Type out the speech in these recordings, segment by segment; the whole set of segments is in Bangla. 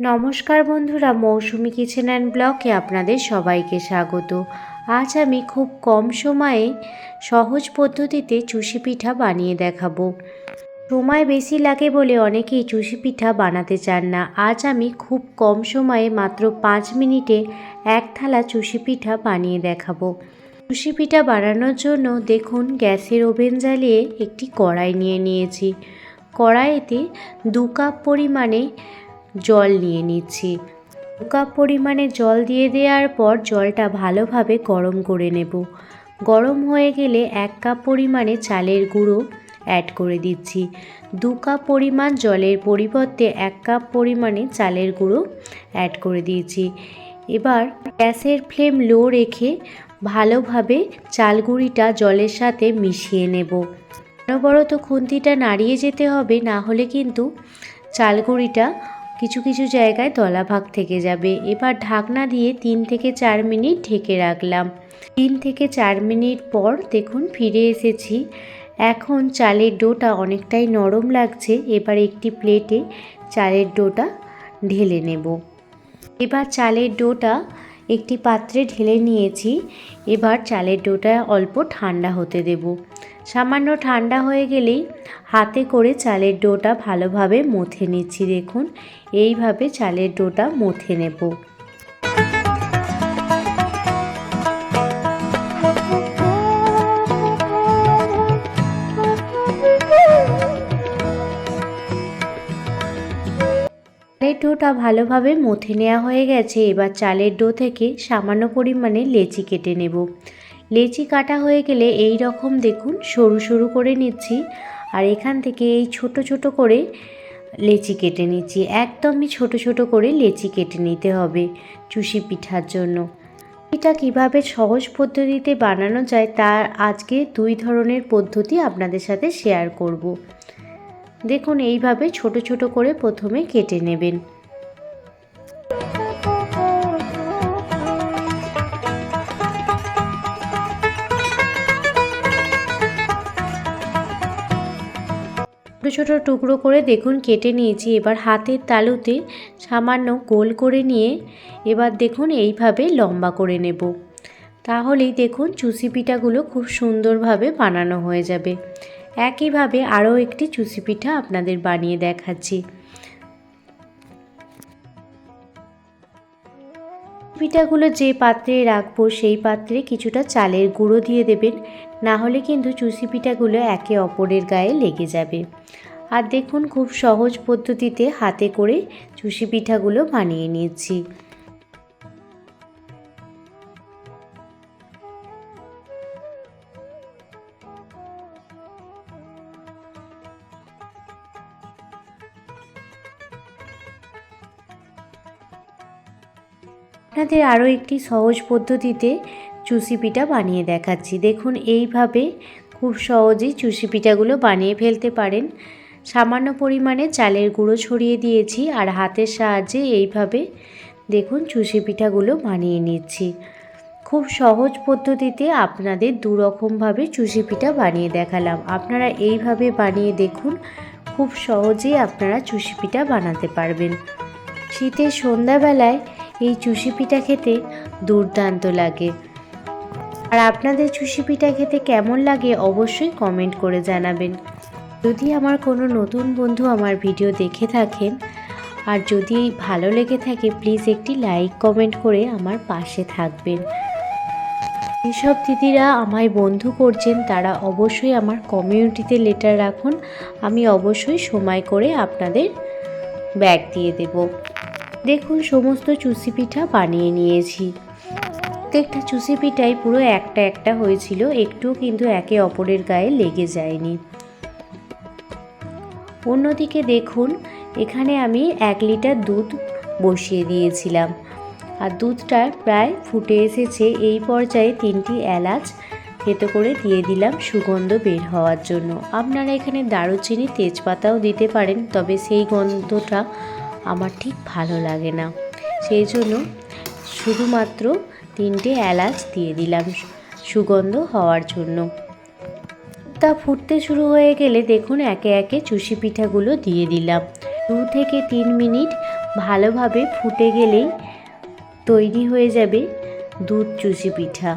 নমস্কার বন্ধুরা, মৌসুমি কিচেন অ্যান্ড ব্লকে আপনাদের সবাইকে স্বাগত। আজ আমি খুব কম সময়ে সহজ পদ্ধতিতে চুষি পিঠা বানিয়ে দেখাবো। সময় বেশি লাগে বলে অনেকেই চুষি পিঠা বানাতে চান না। আজ আমি খুব কম সময়ে মাত্র পাঁচ মিনিটে এক থালা চুষি পিঠা বানিয়ে দেখাবো। চুষি পিঠা বানানোর জন্য দেখুন, গ্যাসের ওভেন জ্বালিয়ে একটি কড়াই নিয়ে নিয়েছি। কড়াইতে দু কাপ পরিমাণে জল নিয়ে নিচ্ছি। দু কাপ পরিমাণে জল দিয়ে দেওয়ার পর জলটা ভালোভাবে গরম করে নেব। গরম হয়ে গেলে এক কাপ পরিমাণে চালের গুঁড়ো অ্যাড করে দিচ্ছি। দু কাপ পরিমাণ জলের পরিবর্তে এক কাপ পরিমাণে চালের গুঁড়ো অ্যাড করে দিয়েছি। এবার গ্যাসের ফ্লেম লো রেখে ভালোভাবে চালগুঁড়িটা জলের সাথে মিশিয়ে নেব। অনবরত খুন্তিটা নাড়িয়ে যেতে হবে, না হলে কিন্তু চালগুঁড়িটা কিছু কিছু জায়গায় তলা ভাগ থেকে যাবে। এবার ঢাকনা দিয়ে তিন থেকে চার মিনিট ঢেকে রাখলাম। তিন থেকে চার মিনিট পর দেখুন ফিরে এসেছি। এখন চালের ডোটা অনেকটাই নরম লাগছে। এবার একটি প্লেটে চালের ডোটা ঢেলে নেব। এবার চালের ডোটা একটি পাত্রে ঢেলে নিয়েছি। এবার চালের ডোটা অল্প ঠান্ডা হতে দেব। সামান্য ঠান্ডা হয়ে গেলেই হাতে করে চালের ডোটা ভালোভাবে মথে নিচ্ছি। দেখুন, এইভাবে চালের ডোটা মথে নেব। ডোটা ভালোভাবে মথে নেওয়া হয়ে গেছে। এবার চালের ডো থেকে সামান্য পরিমাণে লেচি কেটে নেব। লেচি কাটা হয়ে গেলে এই রকম দেখুন, সরু সরু করে নিচ্ছি আর এখান থেকে এই ছোট ছোট করে লেচি কেটে নিচ্ছি। একদমই ছোট ছোট করে লেচি কেটে নিতে হবে চুষি পিঠার জন্য। এটা কীভাবে সহজ পদ্ধতিতে বানানো যায় তার আজকে দুই ধরনের পদ্ধতি আপনাদের সাথে শেয়ার করব। দেখুন এইভাবে ছোট ছোট করে প্রথমে কেটে নেবেন। ছোটো ছোটো টুকরো করে দেখুন কেটে নিয়েছি। এবার হাতের তালুতে সামান্য গোল করে নিয়ে এবার দেখুন এইভাবে লম্বা করে নেব। তাহলেই দেখুন চুষি পিঠাগুলো খুব সুন্দরভাবে বানানো হয়ে যাবে। একইভাবে আরও একটি চুষি পিঠা আপনাদের বানিয়ে দেখাচ্ছি। পিঠাগুলো যে পাত্রে রাখব সেই পাত্রে কিছুটা চালের গুঁড়ো দিয়ে দেবেন, না হলে কিন্তু চুষি পিঠাগুলো একে অপরের গায়ে লেগে যাবে। আর দেখুন খুব সহজ পদ্ধতিতে হাতে করে চুষি পিঠাগুলো বানিয়ে নিয়েছি আপনাদের আরও একটি সহজ পদ্ধতিতে চুষি পিঠা বানিয়ে দেখাচ্ছি। দেখুন, এইভাবে খুব সহজেই চুষি পিঠাগুলো বানিয়ে ফেলতে পারেন। সামান্য পরিমাণে চালের গুঁড়ো ছড়িয়ে দিয়েছি আর হাতের সাহায্যে এইভাবে দেখুন চুষি পিঠাগুলো বানিয়ে নিচ্ছি। খুব সহজ পদ্ধতিতে আপনাদের দুরকমভাবে চুষি পিঠা বানিয়ে দেখালাম। আপনারা এইভাবে বানিয়ে দেখুন, খুব সহজেই আপনারা চুষি পিঠা বানাতে পারবেন। শীতের সন্ধ্যাবেলায় এই চুষি পিঠা খেতে দুর্দান্ত লাগে। আর আপনাদের চুষি পিঠা খেতে কেমন লাগে অবশ্যই কমেন্ট করে জানাবেন। যদি আমার কোনো নতুন বন্ধু আমার ভিডিও দেখে থাকেন, আর যদি ভালো লেগে থাকে প্লিজ একটি লাইক কমেন্ট করে আমার পাশে থাকবেন। যেসব দিদিরা আমায় বন্ধু করছেন, তারা অবশ্যই আমার কমিউনিটিতে লেটার রাখুন। আমি অবশ্যই সময় করে আপনাদের ব্যাগ দিয়ে দেব। দেখুন, সমস্ত চুষি পিঠা বানিয়ে নিয়েছি। প্রত্যেকটা চুষি পিঠাই পুরো একটা একটা হয়েছিল, একটুও কিন্তু একে অপরের গায়ে লেগে যায়নি। অন্যদিকে দেখুন, এখানে আমি এক লিটার দুধ বসিয়ে দিয়েছিলাম। আর দুধটা প্রায় ফুটে এসেছে, এই পর্যায়ে তিনটি এলাচ থেতো করে দিয়ে দিলাম সুগন্ধ বের হওয়ার জন্য। আপনারা এখানে দারুচিনি, তেজপাতাও দিতে পারেন, তবে সেই গন্ধটা আমার ঠিক ভালো লাগে না। সেই জন্য শুধুমাত্র তিনটে এলাচ দিয়ে দিলাম সুগন্ধ হওয়ার জন্য। তা ফুটতে শুরু হয়ে গেলে দেখুন একে একে চুষি পিঠাগুলো দিয়ে দিলাম। দু থেকে তিন মিনিট ভালোভাবে ফুটে গেলেই তৈরি হয়ে যাবে দুধ চুষি পিঠা।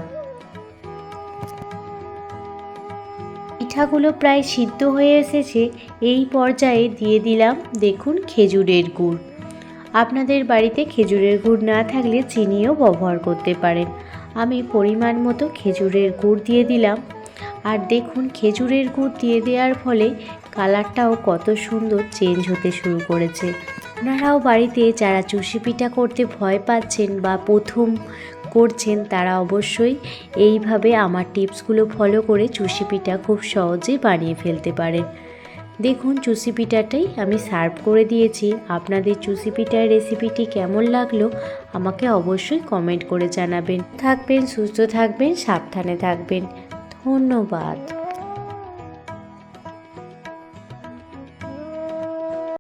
পিঠাগুলো প্রায় সিদ্ধ হয়ে এসেছে, এই পর্যায়ে দিয়ে দিলাম দেখুন খেজুরের গুড়। আপনাদের বাড়িতে খেজুরের গুড় না থাকলে চিনিও ব্যবহার করতে পারেন। আমি পরিমাণ মতো খেজুরের গুড় দিয়ে দিলাম। আর দেখুন খেজুরের গুড় দিয়ে দেওয়ার ফলে কালারটাও কত সুন্দর চেঞ্জ হতে শুরু করেছে। আপনারাও বাড়িতে যারা চুষি পিঠা করতে ভয় পাচ্ছেন বা প্রথম করছেন তারা অবশ্যই এইভাবে আমার টিপসগুলো ফলো করে চুষি পিঠা খুব সহজেই বানিয়ে ফেলতে পারেন। দেখুন চুষি পিঠাটাই আমি সার্ভ করে দিয়েছি। আপনাদের চুষি পিঠার রেসিপিটি কেমন লাগল আমাকে অবশ্যই কমেন্ট করে জানাবেন। থাকবেন, সুস্থ থাকবেন, সাবধানে থাকবেন। ধন্যবাদ।